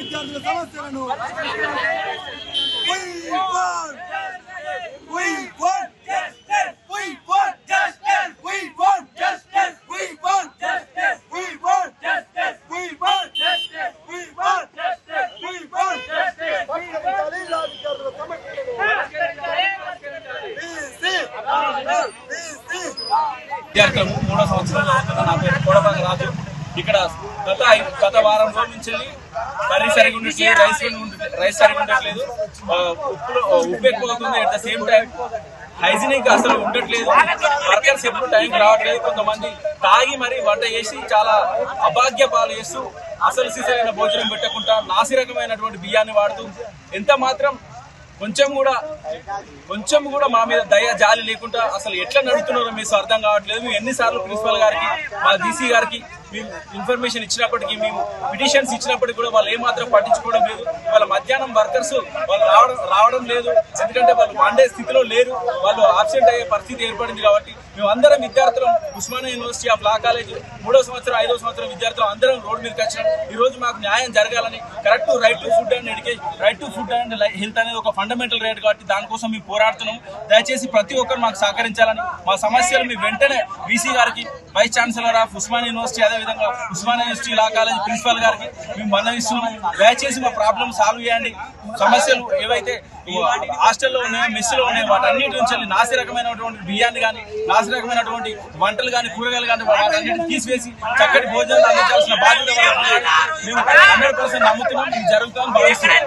pitiando la salvación, no. We won! We won! ¡Gracias! ఇక్కడ గత గత వారం రోజుల నుంచి కర్రీ సరిగా ఉండట్లేదు రైస్ రైస్ సరిగా ఉండట్లేదు. ఆ, ఉప్పులో ఉప్పు ఎక్కువ అవుతుంది at the same time hygienic అసలు ఉండట్లేదు. వర్కర్స్ ఎప్పుడు టైంకి రావట్లేదు. కొంతమంది తాగి మరి వంట చేసి చాలా అభాగ్య పాలు చేస్తూ అసలు సిసలైన భోజనం పెట్టకుండా నాసిరకమైనటువంటి బియ్యాన్ని వాడుతూ ఎంత మాత్రం కొంచెం కూడా కొంచెం కూడా మా మీద దయ జాలి లేకుండా అసలు ఎట్లా నడుతున్నారో మీకు అర్థం కావట్లేదు. మేము ఎన్నిసార్లు ప్రిన్సిపల్ గారికి మా డీసీ గారికి మేము ఇన్ఫర్మేషన్ ఇచ్చినప్పటికీ మేము పిటిషన్స్ ఇచ్చినప్పటికీ కూడా వాళ్ళు ఏమాత్రం పట్టించుకోవడం లేదు. వాళ్ళ వాళ్ళు రావడం రావడం లేదు. ఎందుకంటే వాళ్ళు వండే స్థితిలో లేరు. వాళ్ళు ఆబ్సెంట్ అయ్యే పరిస్థితి ఏర్పడింది కాబట్టి మేము అందరం విద్యార్థులం. Osmania university of law college మూడో సంవత్సరం ఐదో సంవత్సరం విద్యార్థులు అందరం రోడ్డు మీదకి వచ్చినాం ఈ రోజు మాకు న్యాయం జరగాలని correct right to food and education right to food and health అనేది ఒక ఫండమెంటల్ రైట్ కాబట్టి దానికోసం మేము పోరాడుతున్నాం. దయచేసి ప్రతి ఒక్కరు మాకు సహకరించాలని. మా సమస్యలు మీ వెంటనే వీసీ గారికి vice chancellor of Osmania university అదేవిధంగా Osmania university law college principal గారికి మేము మనవిస్తున్నాం దయచేసి మా ప్రాబ్లం సాల్వ్ చేయండి. సమస్యలు ఏవైతే హాస్టల్లో ఉన్నాయో మెస్సులో ఉన్నాయో వాటన్నిటి నుంచి నాసి రకమైనటువంటి బియ్యాన్ని కానీ నాసి రకమైనటువంటి వంటలు కానీ కూరగాయలు కానీ వాటన్నిటిని తీసివేసి చక్కటి భోజనాలు అందించాల్సిన బాధ్యత మేము హండ్రెడ్ పర్సెంట్ నమ్ముతున్నాం జరుగుతాం జరుగుతుందని భావిస్తున్నాం.